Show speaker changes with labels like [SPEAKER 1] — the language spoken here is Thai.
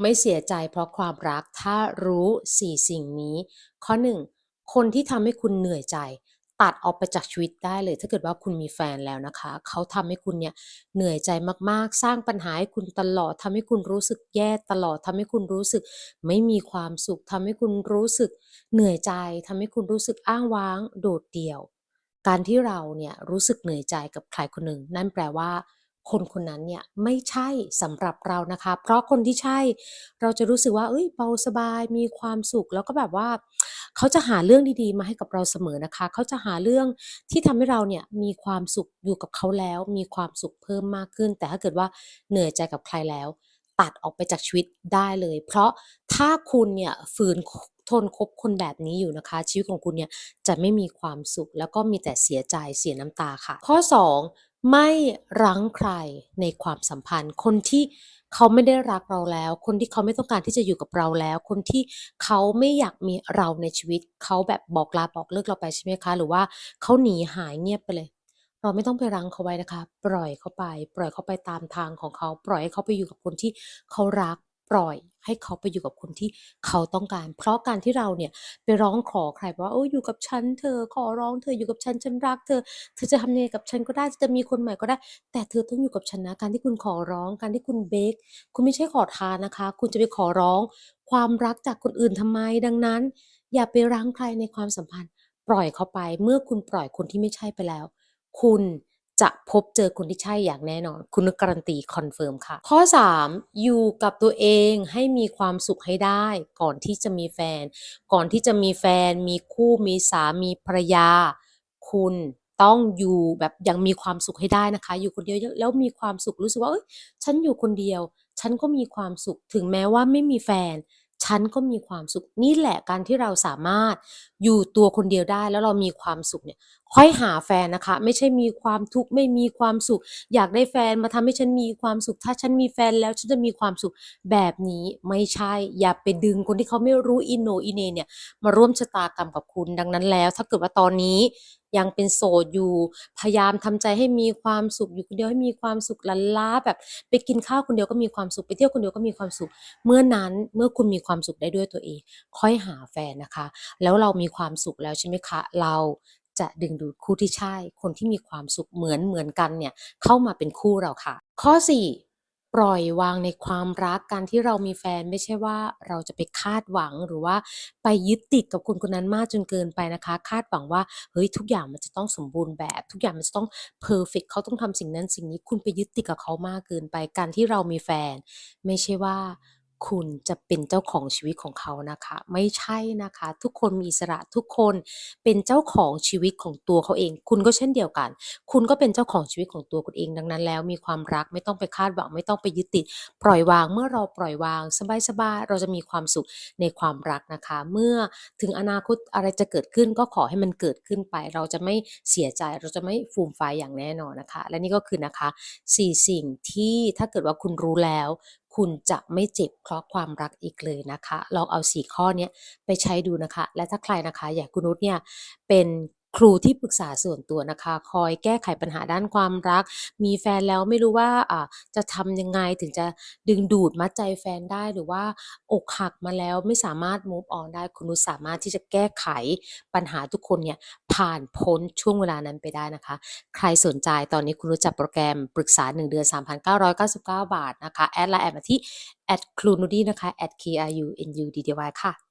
[SPEAKER 1] ไม่เสียใจเพราะความรักถ้ารู้4สิ่งนี้ ข้อ1คนที่ทำให้คุณเหนื่อยใจ ตัดออกไปจากชีวิตได้เลย ถ้าเกิดว่าคุณมีแฟนแล้วนะคะ เขาทำให้คุณเนี่ยเหนื่อยใจมากๆ สร้างปัญหาให้คุณตลอดทำให้คุณรู้สึกแย่ตลอดทำให้คุณรู้สึก ไม่มีความสุขทำให้คุณรู้สึก เหนื่อยใจทำให้คุณรู้สึกอ้างว้าง โดดเดี่ยว การที่เราเนี่ยรู้สึกเหนื่อยใจกับใครคนหนึ่ง นั่นแปลว่า คนคนนั้นเนี่ยไม่ใช่สำหรับเรานะคะ เพราะคนที่ใช่เราจะรู้สึกว่าเฮ้ยเบาสบายมีความสุขแล้วก็แบบว่า เขาจะหาเรื่องดีๆ มาให้กับเราเสมอนะคะ เขาจะหาเรื่องที่ทำให้เราเนี่ยมีความสุขอยู่กับเขาแล้ว มีความสุขเพิ่มมากขึ้น แต่ถ้าเกิดว่าเหนื่อยใจกับใครแล้ว ตัดออกไปจากชีวิตได้เลย เพราะถ้าคุณเนี่ยฝืนทนคบคนแบบนี้อยู่นะคะ ชีวิตของคุณเนี่ยจะไม่มีความสุข แล้วก็มีแต่เสียใจเสียน้ำตาค่ะ ข้อ 2 ไม่รั้งใครในความสัมพันธ์ คนที่เขาไม่ได้รักเราแล้ว คนที่เขาไม่ต้องการที่จะอยู่กับเราแล้ว คนที่เขาไม่อยากมีเราในชีวิต เขาแบบบอกลาบอกเลิกเราไปใช่ไหมคะ หรือว่าเขาหนีหายเงียบไปเลย เราไม่ต้องไปรั้งเขาไว้นะคะ ปล่อยเขาไป ปล่อยเขาไปตามทางของเขา ปล่อยให้เขาไปอยู่กับคนที่เขารัก ปล่อยให้เขาไปอยู่กับคนที่เขาต้องการ เพราะการที่เราเนี่ยไปร้องขอใครว่า"เอออยู่กับฉันเถอขอร้องเถออยู่กับฉันฉันรักเธอ เธอจะทำยังไงกับฉันก็ได้จะมีคนใหม่ก็ได้ แต่เธอต้องอยู่กับฉันนะ"การที่คุณขอร้อง การที่คุณเบกคุณไม่ใช่ขอทานนะคะ คุณจะไปขอร้อง ความรักจากคนอื่นทำไมดังนั้น อย่าไปรั้งใครในความสัมพันธ์ ปล่อยเขาไป เมื่อคุณปล่อยคนที่ไม่ใช่ไปแล้ว คุณ จะพบเจอคนที่ใช่อย่างแน่นอน คุณนุการันตีคอนเฟิร์มค่ะ ข้อ 3 อยู่กับตัวเองให้มีความสุขให้ได้ ก่อนที่จะมีแฟน ก่อนที่จะมีแฟน มีคู่มีสามีภรรยา คุณต้องอยู่แบบย่างมีความสุขให้ได้นะคะ อยู่คนเดียวแล้วมีความสุขรู้สึกว่าเฮ้ยฉันอยู่คนเดียว ฉันก็มีความสุขถึงแม้ว่าไม่มีแฟน ฉันก็มีความสุขนี่แหละการที่เราสามารถอยู่ตัวคนเดียวได้แล้วเรามีความสุขเนี่ยค่อยหาแฟนนะคะ ไม่ใช่มีความทุกข์ไม่มีความสุข อยากได้แฟนมาทำให้ฉันมีความสุข ถ้าฉันมีแฟนแล้วฉันจะมีความสุขแบบนี้ไม่ใช่อย่าไปดึงคนที่เขาไม่รู้อีโน่อีเน่เนี่ยมาร่วมชะตากรรมกับคุณดังนั้นแล้ว ถ้าเกิดว่าตอนนี้ ยังเป็นโสดอยู่ พยายามทำใจให้มีความสุขอยู่คนเดียวให้มีความสุขลันล้าแบบไปกินข้าวคนเดียวก็มีความสุขไปเที่ยวคนเดียวก็มีความสุข เมื่อนั้นเมื่อคุณมีความสุขได้ด้วยตัวเอง ค่อยหาแฟนนะคะ แล้วเรามีความสุขแล้วใช่ไหมคะ เราจะดึงดูดคู่ที่ใช่ คนที่มีความสุขเหมือนๆกันเนี่ยเข้ามาเป็นคู่เราค่ะ ข้อ 4 ปล่อยวางในความรักการที่เรามีแฟนไม่ใช่ว่าเราจะไปคาดหวังหรือว่าไปยึดติดกับคนคนนั้นมากจนเกินไปนะคะ คาดหวังว่าเฮ้ยทุกอย่างมันจะต้องสมบูรณ์แบบ ทุกอย่างมันจะต้องเพอร์เฟกต์เขาต้องทำสิ่งนั้นสิ่งนี้คุณไปยึดติดกับเขามากเกินไป การที่เรามีแฟน ไม่ใช่ว่า คุณจะเป็นเจ้าของชีวิตของเขานะคะ ไม่ใช่นะคะ ทุกคนมีอิสระทุกคนเป็นเจ้าของชีวิตของตัวเขาเอง คุณก็เช่นเดียวกัน คุณก็เป็นเจ้าของชีวิตของตัวคุณเองดังนั้น แล้วมีความรักไม่ต้องไปคาดหวังไม่ต้องไปยึดติด ปล่อยวางเมื่อเราปล่อยวางสบายๆเราจะมีความสุขในความรักนะคะ เมื่อถึงอนาคตอะไรจะเกิดขึ้นก็ขอให้มันเกิดขึ้นไป เราจะไม่เสียใจเราจะไม่ฟูมฟายอย่างแน่นอนนะคะ และนี่ก็คือนะคะ4สิ่งที่ถ้าเกิดว่าคุณรู้แล้ว คุณจะไม่เจ็บเพราะความรักอีกเลยนะคะ ลองเอา 4 ข้อนี้ไปใช้ดูนะคะ และถ้าใครนะคะ อยากคุณนุชเนี่ยเป็น ครูที่ปรึกษาส่วนตัวนะคะ คอยแก้ไขปัญหาด้านความรัก มีแฟนแล้วไม่รู้ว่าอ่าจะทำยังไงถึงจะดึงดูดมัดใจแฟนได้หรือว่าอกหักมาแล้วไม่สามารถ move on ได้คุณนุชสามารถที่จะแก้ไขปัญหาทุกคนเนี่ยผ่านพ้นช่วงเวลานั้นไปได้นะคะ ใครสนใจตอนนี้คุณนุชจัดโปรแกรมปรึกษา 1 เดือน 3,999 บาทนะคะ แอดไลน์แอดมาที่ @krunudi นะคะ @krunuddy ค่ะ